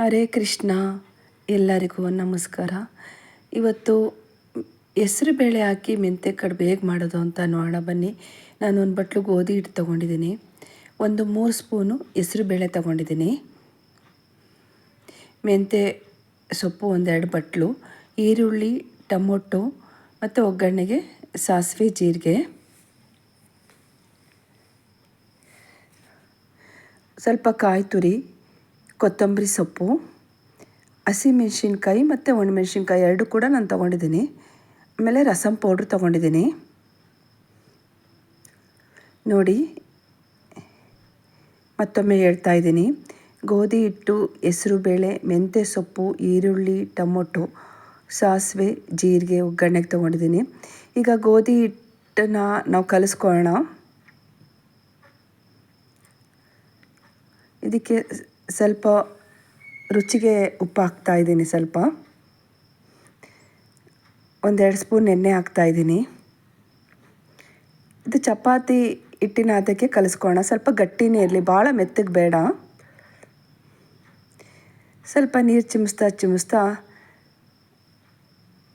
ಹರೇ ಕೃಷ್ಣ. ಎಲ್ಲರಿಗೂ ನಮಸ್ಕಾರ. ಇವತ್ತು ಹೆಸರು ಬೇಳೆ ಹಾಕಿ ಮೆಂತೆ ಕಡುಬು ಹೇಗೆ ಮಾಡೋದು ಅಂತ ನೋಡೋಣ ಬನ್ನಿ. ನಾನು ಒಂದು ಬಟ್ಲು ಗೋಧಿ ಹಿಟ್ಟು ತೊಗೊಂಡಿದ್ದೀನಿ. ಒಂದು ಮೂರು ಸ್ಪೂನು ಹೆಸರು ಬೇಳೆ ತೊಗೊಂಡಿದ್ದೀನಿ. ಮೆಂತೆ ಸೊಪ್ಪು ಒಂದೆರಡು ಬಟ್ಲು, ಈರುಳ್ಳಿ, ಟೊಮೊಟೊ ಮತ್ತು ಒಗ್ಗರಣೆಗೆ ಸಾಸಿವೆ, ಜೀರಿಗೆ. ಸ್ವಲ್ಪ ಕಾಯಿ ತುರಿ ಕೊತ್ತಂಬರಿ ಸೊಪ್ಪು ಹಸಿಮೆಣ್ಸಿನ್ಕಾಯಿ ಮತ್ತು ಒಣಮೆಣ್ಸಿನ್ಕಾಯಿ ಎರಡು ಕೂಡ ನಾನು ತೊಗೊಂಡಿದ್ದೀನಿ. ಆಮೇಲೆ ರಸಂ ಪೌಡ್ರ್ ತೊಗೊಂಡಿದ್ದೀನಿ. ನೋಡಿ, ಮತ್ತೊಮ್ಮೆ ಹೇಳ್ತಾ ಇದ್ದೀನಿ. ಗೋಧಿ ಹಿಟ್ಟು ಹೆಸರುಬೇಳೆ ಮೆಂತ್ಯ ಸೊಪ್ಪು, ಈರುಳ್ಳಿ, ಟೊಮೊಟೊ, ಸಾಸಿವೆ, ಜೀರಿಗೆ, ಒಗ್ಗರಣೆಗೆ ತೊಗೊಂಡಿದ್ದೀನಿ. ಈಗ ಗೋಧಿ ಹಿಟ್ಟನ್ನು ನಾವು ಕಲಿಸ್ಕೊಳ್ಳೋಣ. ಇದಕ್ಕೆ ಸ್ವಲ್ಪ ರುಚಿಗೆ ಉಪ್ಪು ಹಾಕ್ತಾ ಇದ್ದೀನಿ ಸ್ವಲ್ಪ. ಒಂದೆರಡು ಸ್ಪೂನ್ ಎಣ್ಣೆ ಹಾಕ್ತಾ ಇದ್ದೀನಿ. ಇದು ಚಪಾತಿ ಹಿಟ್ಟಿನ ಅದಕ್ಕೆ ಕಲಿಸ್ಕೋಣ ಸ್ವಲ್ಪ ಗಟ್ಟಿನೇ ಇರಲಿ, ಭಾಳ ಮೆತ್ತಗೆ ಬೇಡ. ಸ್ವಲ್ಪ ನೀರು ಚಿಮಿಸ್ತಾ ಚಿಮಿಸ್ತಾ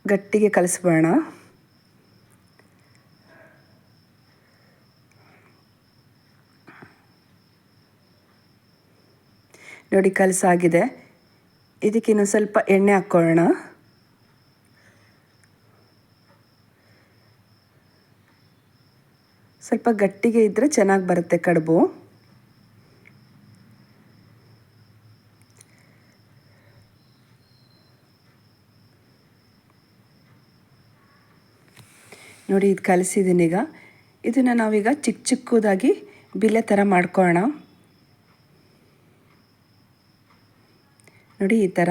ಗಟ್ಟಿಗೆ ಕಲಿಸ್ಬೇಡ ನೋಡಿ ಕಲಸಾಗಿದೆ. ಇದಕ್ಕೆ ಇನ್ನೊಂದು ಸ್ವಲ್ಪ ಎಣ್ಣೆ ಹಾಕ್ಕೊಳ್ಳೋಣ. ಸ್ವಲ್ಪ ಗಟ್ಟಿಗೆ ಇದ್ದರೆ ಚೆನ್ನಾಗಿ ಬರುತ್ತೆ ಕಡುಬು. ನೋಡಿ, ಇದು ಕಲಸಿದ್ದೀನಿ ಈಗ. ಇದನ್ನು ನಾವೀಗ ಚಿಕ್ಕ ಚಿಕ್ಕದಾಗಿ ಬಿಲ್ಲೆ ಥರ ಮಾಡ್ಕೊಳ್ಳೋಣ. ನೋಡಿ ಈ ಥರ.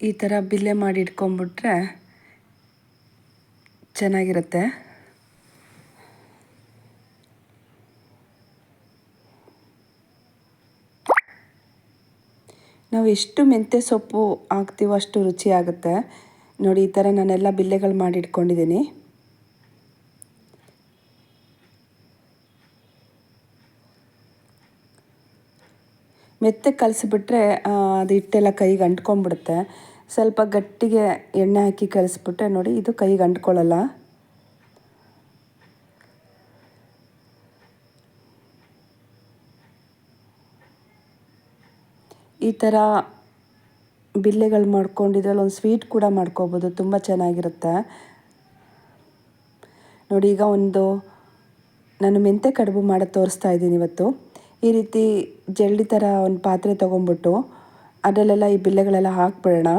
ಈ ಥರ ಬಿಲ್ಲೆ ಮಾಡಿ ಇಟ್ಕೊಂಬಿಟ್ರೆ ಚೆನ್ನಾಗಿರುತ್ತೆ. ನಾವು ಎಷ್ಟು ಮೆಂತ್ಯ ಸೊಪ್ಪು ಹಾಕ್ತೀವೋ ಅಷ್ಟು ರುಚಿಯಾಗುತ್ತೆ. ನೋಡಿ, ಈ ಥರ ನಾನೆಲ್ಲ ಬಿಲ್ಲೆಗಳು ಮಾಡಿ ಇಟ್ಕೊಂಡಿದ್ದೀನಿ. ಮೆತ್ತೆ ಕಲಿಸ್ಬಿಟ್ರೆ ಅದು ಹಿಟ್ಟೆಲ್ಲ ಕೈಗೆ ಅಂಟ್ಕೊಂಡ್ಬಿಡುತ್ತೆ. ಸ್ವಲ್ಪ ಗಟ್ಟಿಗೆ ಎಣ್ಣೆ ಹಾಕಿ ಕಲಿಸ್ಬಿಟ್ರೆ ನೋಡಿ, ಇದು ಕೈಗೆ ಅಂಟ್ಕೊಳ್ಳಲ್ಲ. ಈ ಥರ ಬಿಲ್ಲೆಗಳು ಮಾಡ್ಕೊಂಡಿದ್ರಲ್ಲಿ ಒಂದು ಸ್ವೀಟ್ ಕೂಡ ಮಾಡ್ಕೋಬೋದು, ತುಂಬ ಚೆನ್ನಾಗಿರುತ್ತೆ. ನೋಡಿ, ಈಗ ಒಂದು, ನಾನು ಮೆಂತೆ ಕಡುಬು ಮಾಡೋದು ತೋರಿಸ್ತಾ ಇದ್ದೀನಿ ಇವತ್ತು. ಈ ರೀತಿ ಜಲ್ಡಿ ಥರ ಒಂದು ಪಾತ್ರೆ ತೊಗೊಂಬಿಟ್ಟು ಅದರಲ್ಲೆಲ್ಲ ಈ ಬಿಲ್ಲೆಗಳೆಲ್ಲ ಹಾಕ್ಬಿಡೋಣ.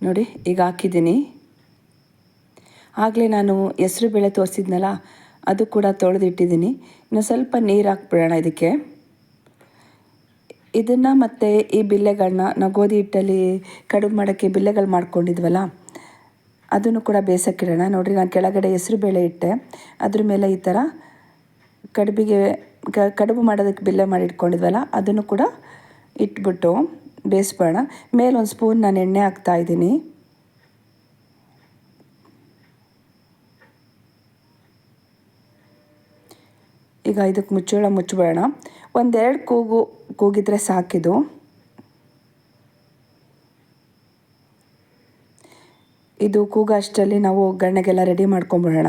ನೋಡಿ, ಈಗ ಹಾಕಿದ್ದೀನಿ. ಆಗಲೇ ನಾನು ಹೆಸರು ಬೇಳೆ ತೋರಿಸಿದ್ನಲ್ಲ, ಅದು ಕೂಡ ತೊಳೆದಿಟ್ಟಿದ್ದೀನಿ. ಇನ್ನು ಸ್ವಲ್ಪ ನೀರು ಹಾಕ್ಬಿಡೋಣ ಇದಕ್ಕೆ. ಇದನ್ನು ಮತ್ತು ಈ ಬಿಲ್ಲೆಗಳನ್ನ ನಾವು ಗೋಧಿ ಹಿಟ್ಟಲ್ಲಿ ಕಡುಬು ಮಾಡೋಕ್ಕೆ ಬಿಲ್ಲೆಗಳು ಮಾಡ್ಕೊಂಡಿದ್ವಲ್ಲ ಅದನ್ನು ಕೂಡ ಬೇಯಿಸೋಕ್ಕಿಡೋಣ ನೋಡಿರಿ, ನಾನು ಕೆಳಗಡೆ ಹೆಸರು ಬೇಳೆ ಇಟ್ಟೆ. ಅದ್ರ ಮೇಲೆ ಈ ಥರ ಕಡುಬಿಗೆ ಕಡುಬು ಮಾಡೋದಕ್ಕೆ ಬಿಲ್ಲೆ ಮಾಡಿ ಇಟ್ಕೊಂಡಿದ್ವಲ್ಲ, ಅದನ್ನು ಕೂಡ ಇಟ್ಬಿಟ್ಟು ಬೇಯಿಸ್ಬೋಣ. ಮೇಲೆ ಒಂದು ಸ್ಪೂನ್ ನಾನು ಎಣ್ಣೆ ಹಾಕ್ತಾ ಇದ್ದೀನಿ. ಈಗ ಇದಕ್ಕೆ ಮುಚ್ಚೋಳ ಮುಚ್ಚಬೇಡ ಒಂದೆರಡು ಕೂಗು, ಕೂಗಿದ್ರೆ ಸಾಕಿದು ಇದು ಕೂಗ ಅಷ್ಟರಲ್ಲಿ ನಾವು ಒಗ್ಗರಣೆಗೆಲ್ಲ ರೆಡಿ ಮಾಡ್ಕೊಂಬಿಡೋಣ.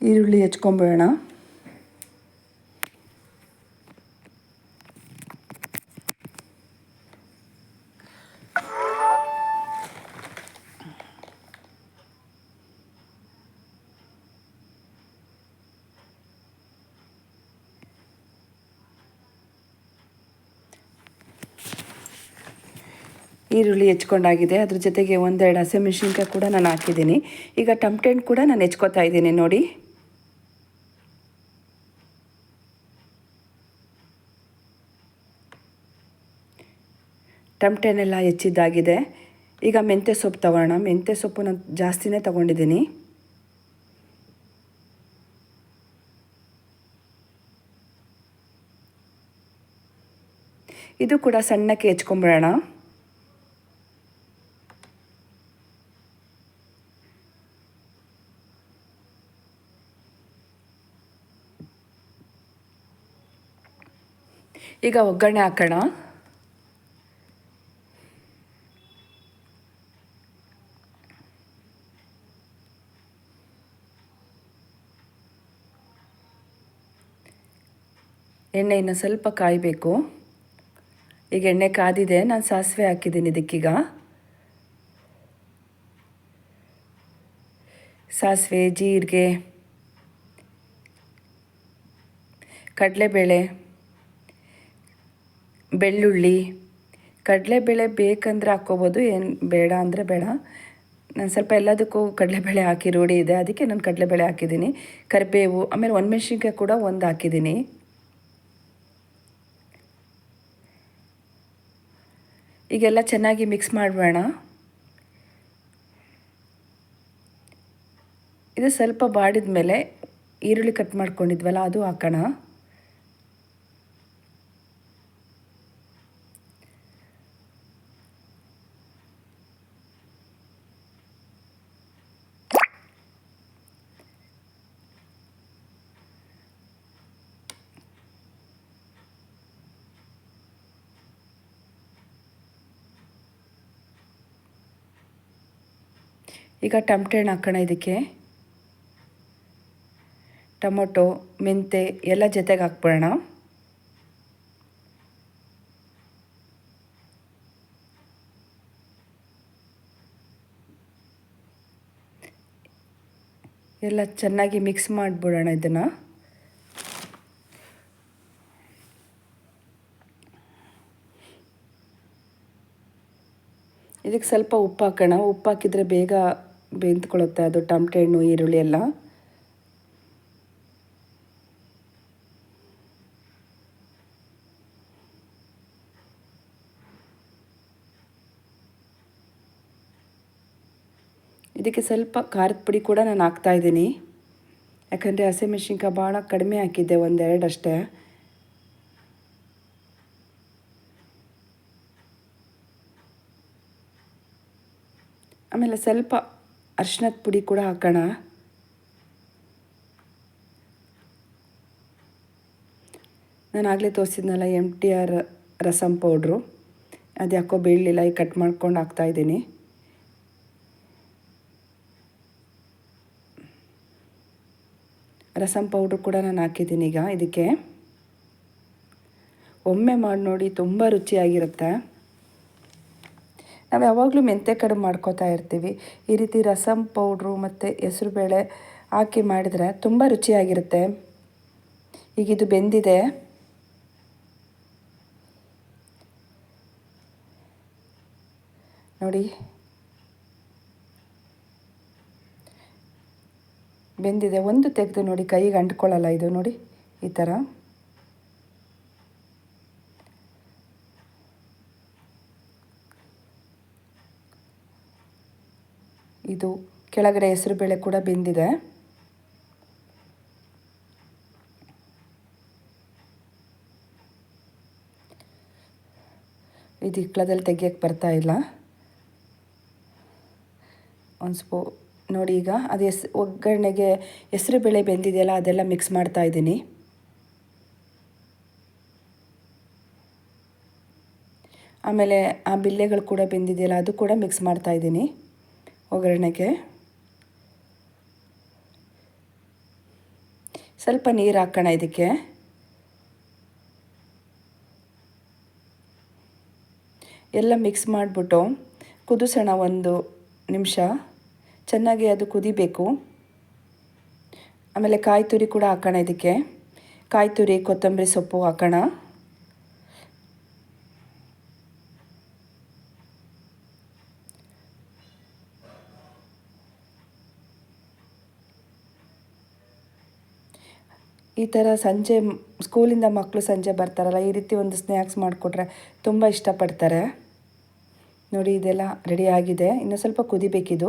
ಈರುಳ್ಳಿ ಹೆಚ್ಕೊಂಬಿಡೋಣ. ಈರುಳ್ಳಿ ಹೆಚ್ಕೊಂಡಾಗಿದೆ. ಅದ್ರ ಜೊತೆಗೆ ಒಂದೆರಡು ಹಸಿಮೆಣ್ಸಿನ್ಕಾಯಿ ಕೂಡ ನಾನು ಹಾಕಿದ್ದೀನಿ. ಈಗ ಟಮ್ಟೆಂಟ್ ಕೂಡ ನಾನು ಹೆಚ್ಕೊತಾ ಇದ್ದೀನಿ ನೋಡಿ. ಟಮ್ಟೆನೆಲ್ಲ ಹೆಚ್ಚಿದ್ದಾಗಿದೆ. ಈಗ ಮೆಂತ್ಯ ಸೊಪ್ಪು ತಗೋಣ. ಮೆಂತ್ಯ ಸೊಪ್ಪು ನಾನು ಜಾಸ್ತಿನೇ ತೊಗೊಂಡಿದ್ದೀನಿ. ಇದು ಕೂಡ ಸಣ್ಣಕ್ಕೆ ಹೆಚ್ಕೊಂಬಿಡೋಣ. ಈಗ ಒಗ್ಗರಣೆ ಹಾಕೋಣ. ಎಣ್ಣೆ ಇನ್ನು ಸ್ವಲ್ಪ ಕಾಯಬೇಕು. ಈಗ ಎಣ್ಣೆ ಕಾದಿದೆ, ನಾನು ಸಾಸಿವೆ ಹಾಕಿದ್ದೀನಿ ಇದಕ್ಕೀಗ. ಸಾಸಿವೆ, ಜೀರಿಗೆ, ಕಡಲೆಬೇಳೆ. ಬೆಳ್ಳುಳ್ಳಿ, ಕಡಲೆಬೇಳೆ ಬೇಕಂದರೆ ಹಾಕ್ಕೋಬೋದು, ಏನು ಬೇಡ ಅಂದರೆ ಬೇಡ. ನಾನು ಸ್ವಲ್ಪ ಎಲ್ಲದಕ್ಕೂ ಕಡಲೆಬೇಳೆ ಹಾಕಿ ರೂಢಿ ಇದೆ, ಅದಕ್ಕೆ ನಾನು ಕಡಲೆಬೇಳೆ ಹಾಕಿದ್ದೀನಿ. ಕರಿಬೇವು, ಆಮೇಲೆ ಒಣಮೆಣ್ಸಿನ್ಕಾಯಿ ಕೂಡ ಒಂದು ಹಾಕಿದ್ದೀನಿ. ಈಗೆಲ್ಲ ಚೆನ್ನಾಗಿ ಮಿಕ್ಸ್ ಮಾಡಬೇಡ ಇದು ಸ್ವಲ್ಪ ಬಾಡಿದ ಮೇಲೆ ಈರುಳ್ಳಿ ಕಟ್ ಮಾಡ್ಕೊಂಡಿದ್ವಲ್ಲ, ಅದು ಹಾಕೋಣ. ಈಗ ಟಮಟೆ ಹಣ್ಣು ಹಾಕೋಣ ಇದಕ್ಕೆ. ಟೊಮೊಟೊ, ಮೆಂತೆ ಎಲ್ಲ ಜೊತೆಗೆ ಹಾಕ್ಬಿಡೋಣ. ಎಲ್ಲ ಚೆನ್ನಾಗಿ ಮಿಕ್ಸ್ ಮಾಡಿಬಿಡೋಣ ಇದನ್ನು. ಇದಕ್ಕೆ ಸ್ವಲ್ಪ ಉಪ್ಪು ಹಾಕೋಣ. ಉಪ್ಪು ಹಾಕಿದರೆ ಬೇಗ ಬೆಂದ್ಕೊಳ್ಳುತ್ತೆ ಅದು ಟಮಟೆ ಹಣ್ಣು ಈರುಳ್ಳಿ ಎಲ್ಲ. ಇದಕ್ಕೆ ಸ್ವಲ್ಪ ಖಾರದ ಪುಡಿ ಕೂಡ ನಾನು ಹಾಕ್ತಾಯಿದ್ದೀನಿ ಯಾಕಂದರೆ ಹಸಿಮೆಣ್ಸಿನ್ಕಾಯಿ ಭಾಳ ಕಡಿಮೆ ಹಾಕಿದ್ದೆ, ಒಂದೆರಡು ಅಷ್ಟೇ. ಆಮೇಲೆ ಸ್ವಲ್ಪ ಅರ್ಶಿನದ ಪುಡಿ ಕೂಡ ಹಾಕೋಣ. ನಾನು ಆಗಲೇ ತೋರಿಸಿದ್ನಲ್ಲ M T R rasam powder. ಅದು ಯಾಕೋ ಬೀಳಲಿಲ್ಲ ಈಗ ಕಟ್ ಮಾಡ್ಕೊಂಡು ಹಾಕ್ತಾಯಿದ್ದೀನಿ ರಸಮ್ ಪೌಡ್ರು ಕೂಡ ನಾನು ಹಾಕಿದ್ದೀನಿ ಈಗ ಇದಕ್ಕೆ. ಒಮ್ಮೆ ಮಾಡಿ ನೋಡಿ ತುಂಬ ರುಚಿಯಾಗಿರುತ್ತೆ. ನಾವು ಯಾವಾಗಲೂ ಮೆಂತ್ಯ ಕಡುಬು ಮಾಡ್ಕೋತಾ ಇರ್ತೀವಿ. ಈ ರೀತಿ ರಸಮ್ ಪೌಡ್ರು ಮತ್ತು ಹೆಸರುಬೇಳೆ ಹಾಕಿ ಮಾಡಿದರೆ ತುಂಬ ರುಚಿಯಾಗಿರುತ್ತೆ. ಈಗ ಇದು ಬೆಂದಿದೆ. ನೋಡಿ. ಬೆಂದಿದೆ. ಒಂದು ತೆಗೆದು ನೋಡಿ, ಕೈಗೆ ಅಂಟ್ಕೊಳ್ಳಲ್ಲ ಇದು ನೋಡಿ, ಈ ಥರ ಇದು ಕೆಳಗಡೆ ಹೆಸರು ಬೇಳೆ ಕೂಡ ಬೆಂದಿದೆ. ಇದು ಇಕ್ಕಳದಲ್ಲಿ ತೆಗಿಯೋಕ್ಕೆ ಬರ್ತಾ ಇಲ್ಲ. ಒಂದು ಸ್ಪೂ, ನೋಡಿ ಈಗ, ಅದು ಎಸ್ ಒಗ್ಗರಣೆಗೆ ಹೆಸರು ಬೇಳೆ ಬೆಂದಿದೆಯಲ್ಲ, ಅದೆಲ್ಲ ಮಿಕ್ಸ್ ಮಾಡ್ತಾ ಇದ್ದೀನಿ. ಆಮೇಲೆ ಆ ಬಿಲ್ಲೆಗಳು ಕೂಡ ಬೆಂದಿದೆಯಲ್ಲ, ಅದು ಕೂಡ ಮಿಕ್ಸ್ ಮಾಡ್ತಾ ಇದ್ದೀನಿ. ಒಗ್ಗರಣೆಗೆ. ಸ್ವಲ್ಪ ನೀರು ಹಾಕೋಣ ಇದಕ್ಕೆ. ಎಲ್ಲ ಮಿಕ್ಸ್ ಮಾಡಿಬಿಟ್ಟು ಕುದಿಸೋಣ ಒಂದು ನಿಮಿಷ. ಚೆನ್ನಾಗಿ ಅದು ಕುದಿಬೇಕು. ಆಮೇಲೆ ಕಾಯಿ ತುರಿ ಕೂಡ ಹಾಕೋಣ ಇದಕ್ಕೆ. ಕಾಯಿ ತುರಿ, ಕೊತ್ತಂಬರಿ ಸೊಪ್ಪು ಹಾಕೋಣ. ಈ ಥರ ಸಂಜೆ, ಸ್ಕೂಲಿಂದ ಮಕ್ಕಳು ಸಂಜೆ ಬರ್ತಾರಲ್ಲ, ಈ ರೀತಿ ಒಂದು ಸ್ನ್ಯಾಕ್ಸ್ ಮಾಡಿಕೊಟ್ರೆ ತುಂಬ ಇಷ್ಟಪಡ್ತಾರೆ. ನೋಡಿ, ಇದೆಲ್ಲ ರೆಡಿ ಆಗಿದೆ. ಇನ್ನು ಸ್ವಲ್ಪ ಕುದಿಬೇಕಿದು.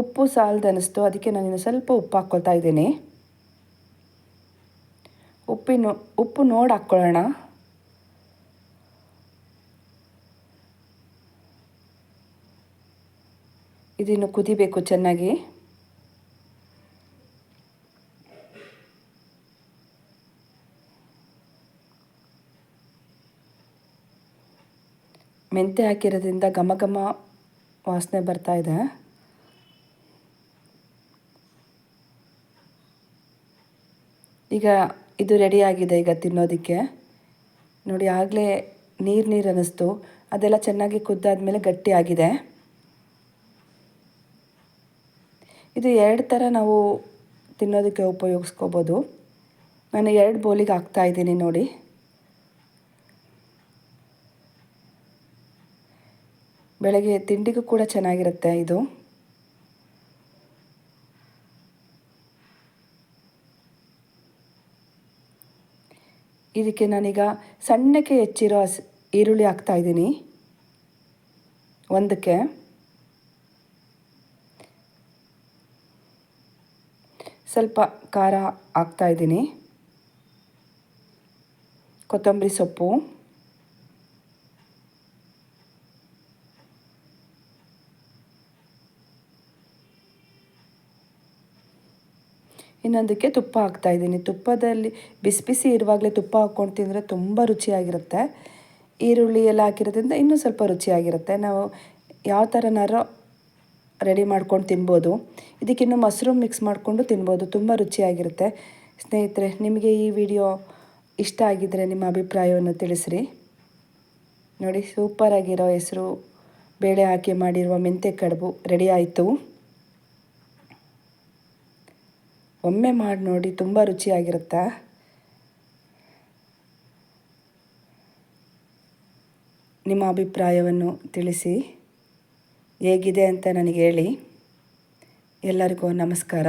ಉಪ್ಪು ಸಾಲ್ದು ಅನ್ನಿಸ್ತು ಅದಕ್ಕೆ ನಾನು ಇನ್ನು ಸ್ವಲ್ಪ ಉಪ್ಪು ಹಾಕ್ಕೊಳ್ತಾ ಇದ್ದೀನಿ. ಉಪ್ಪಿನ, ಉಪ್ಪು ನೋಡಿ ಹಾಕ್ಕೊಳ್ಳೋಣ. ಇದಿನ್ನು ಕುದಿಬೇಕು ಚೆನ್ನಾಗಿ. ಮೆಂತೆ ಹಾಕಿರೋದ್ರಿಂದ ಘಮ ಘಮ ವಾಸನೆ ಬರ್ತಾ ಇದೆ. ಈಗ ಇದು ರೆಡಿ ಆಗಿದೆ ಈಗ ತಿನ್ನೋದಕ್ಕೆ. ನೋಡಿ ಆಗಲೇ ನೀರು ನೀರು ಅನ್ನಿಸ್ತು. ಅದೆಲ್ಲ ಚೆನ್ನಾಗಿ ಕುದ್ದಾದ್ಮೇಲೆ ಗಟ್ಟಿಯಾಗಿದೆ ಇದು ಎರಡು ಥರ ನಾವು ತಿನ್ನೋದಕ್ಕೆ ಉಪಯೋಗಿಸ್ಕೋಬೋದು. ನಾನು ಎರಡು ಬೋಲಿಗೆ ಹಾಕ್ತಾ ಇದ್ದೀನಿ ನೋಡಿ. ಬೆಳಗ್ಗೆ ತಿಂಡಿಗೂ ಕೂಡ ಚೆನ್ನಾಗಿರುತ್ತೆ ಇದು. ಇದಕ್ಕೆ ನಾನೀಗ ಸಣ್ಣಕ್ಕೆ ಹೆಚ್ಚಿರೋ ಈರುಳ್ಳಿ ಹಾಕ್ತಾ ಇದ್ದೀನಿ. ಒಂದಕ್ಕೆ. ಸ್ವಲ್ಪ ಖಾರ ಹಾಕ್ತಾ ಇದ್ದೀನಿ. ಕೊತ್ತಂಬರಿ ಸೊಪ್ಪು. ಇನ್ನೊಂದಕ್ಕೆ ತುಪ್ಪ ಹಾಕ್ತಾ ಇದ್ದೀನಿ. ತುಪ್ಪದಲ್ಲಿ ಬಿಸಿ ಬಿಸಿ ಇರುವಾಗಲೇ ತುಪ್ಪ ಹಾಕ್ಕೊಂಡು ತಿಂದರೆ ತುಂಬ ರುಚಿಯಾಗಿರುತ್ತೆ. ಈರುಳ್ಳಿ ಎಲ್ಲ ಹಾಕಿರೋದ್ರಿಂದ ಇನ್ನೂ ಸ್ವಲ್ಪ ರುಚಿಯಾಗಿರುತ್ತೆ. ನಾವು ಯಾವ ಥರನಾರೋ ರೆಡಿ ಮಾಡ್ಕೊಂಡು ತಿನ್ಬೋದು. ಇದಕ್ಕಿನ್ನು ಮಶ್ರೂಮ್ ಮಿಕ್ಸ್ ಮಾಡಿಕೊಂಡು ತಿನ್ಬೋದು. ತುಂಬ ರುಚಿಯಾಗಿರುತ್ತೆ. ಸ್ನೇಹಿತರೆ, ನಿಮಗೆ ಈ ವಿಡಿಯೋ ಇಷ್ಟ ಆಗಿದ್ದರೆ ನಿಮ್ಮ ಅಭಿಪ್ರಾಯವನ್ನು ತಿಳಿಸ್ರಿ. ನೋಡಿ, ಸೂಪರಾಗಿರೋ ಹೆಸರು ಬೇಳೆ ಹಾಕಿ ಮಾಡಿರುವ ಮೆಂತೆ ಕಡುಬು ರೆಡಿ ಆಯಿತು. ಒಮ್ಮೆ ಮಾಡಿ ನೋಡಿ ತುಂಬ ರುಚಿಯಾಗಿರುತ್ತಾ? ನಿಮ್ಮ ಅಭಿಪ್ರಾಯವನ್ನು ತಿಳಿಸಿ. ಹೇಗಿದೆ ಅಂತ ನನಗೆ ಹೇಳಿ. ಎಲ್ಲರಿಗೂ ನಮಸ್ಕಾರ.